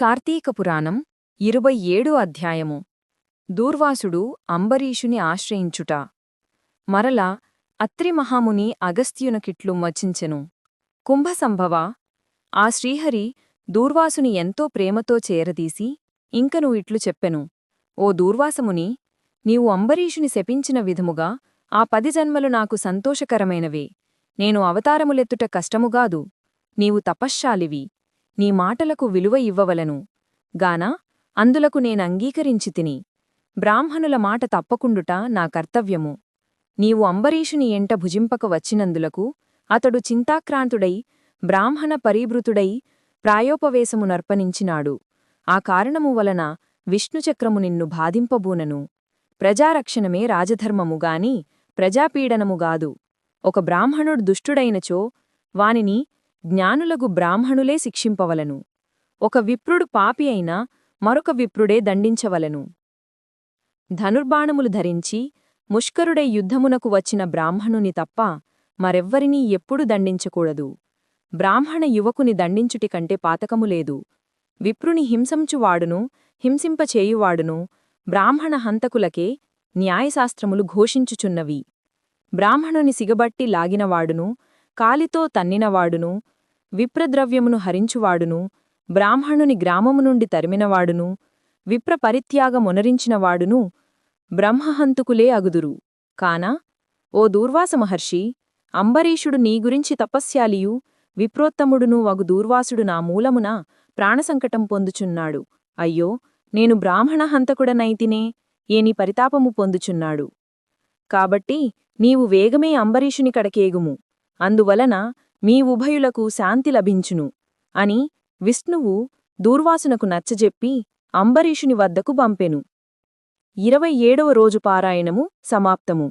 కార్తీక పురాణం ఇరవై ఏడు అధ్యాయము. దూర్వాసుడు అంబరీషుని ఆశ్రయించుట. మరల అత్రిమహాముని అగస్త్యునకిట్లు మచించెను కుంభసంభవ ఆ శ్రీహరి దూర్వాసుని ఎంతో ప్రేమతో చేరదీసి ఇంకను ఇట్లు చెప్పెను. ఓ దూర్వాసముని నీవు అంబరీషుని శపించిన విధముగా ఆ పది జన్మలు నాకు సంతోషకరమైనవే. నేను అవతారములెత్తుట కష్టముగాదు నీవు తపశ్శాలివి. నీ మాటలకు విలువ ఇవ్వవలను. గాన అందులకు నేనంగీకరించి తిని. బ్రాహ్మణుల మాట తప్పకుండుట నా కర్తవ్యము. నీవు అంబరీషుని ఎంట భుజింపక వచ్చినందులకు అతడు చింతాక్రాంతుడై బ్రాహ్మణ పరీభృతుడై ప్రాయోపవేశము నర్పణించినాడు ఆ కారణము వలన విష్ణుచక్రము నిన్ను బాధింపబూనను. ప్రజారక్షణమే రాజధర్మముగాని ప్రజాపీడనముగాదు ఒక బ్రాహ్మణుడు దుష్టుడైనచో వానిని జ్ఞానులగు బ్రాహ్మణులే శిక్షింపవలను. ఒక విప్రుడు పాపి అయినా మరొక విప్రుడే దండించవలను. ధనుర్బాణములు ధరించి ముష్కరుడే యుద్ధమునకు వచ్చిన బ్రాహ్మణుని తప్ప మరెవ్వరినీ ఎప్పుడు దండించకూడదు. బ్రాహ్మణ యువకుని దండించుటి కంటే పాతకము లేదు. విప్రుని హింసంచువాడును హింసింపచేయువాడును బ్రాహ్మణ హంతకులకే న్యాయశాస్త్రములు ఘోషించుచున్నవి. బ్రాహ్మణుని సిగబట్టి లాగినవాడును కాలితో తన్నినవాడును విప్రద్రవ్యమును హరించువాడును బ్రాహ్మణుని గ్రామము నుండి తరిమినవాడును విప్రపరిత్యాగమునరించినవాడును బ్రహ్మహంతుకులే అగుదురు. కాన ఓ దూర్వాస మహర్షి అంబరీషుడు నీ గురించి తపస్యాలియు విప్రోత్తముడును వగు దూర్వాసుడు నా మూలమున ప్రాణసంకటం పొందుచున్నాడు. అయ్యో నేను బ్రాహ్మణ హంతకుడనైతినే ఏని పరితాపము పొందుచున్నాడు. కాబట్టి నీవు వేగమే అంబరీషుని కడకేగుము. అందువలన మీ ఉభయులకు శాంతి లభించును అని విష్ణువు దూర్వాసునకు నచ్చజెప్పి అంబరీషుని వద్దకు పంపెను. ఇరవై ఏడవ రోజు పారాయణము సమాప్తము.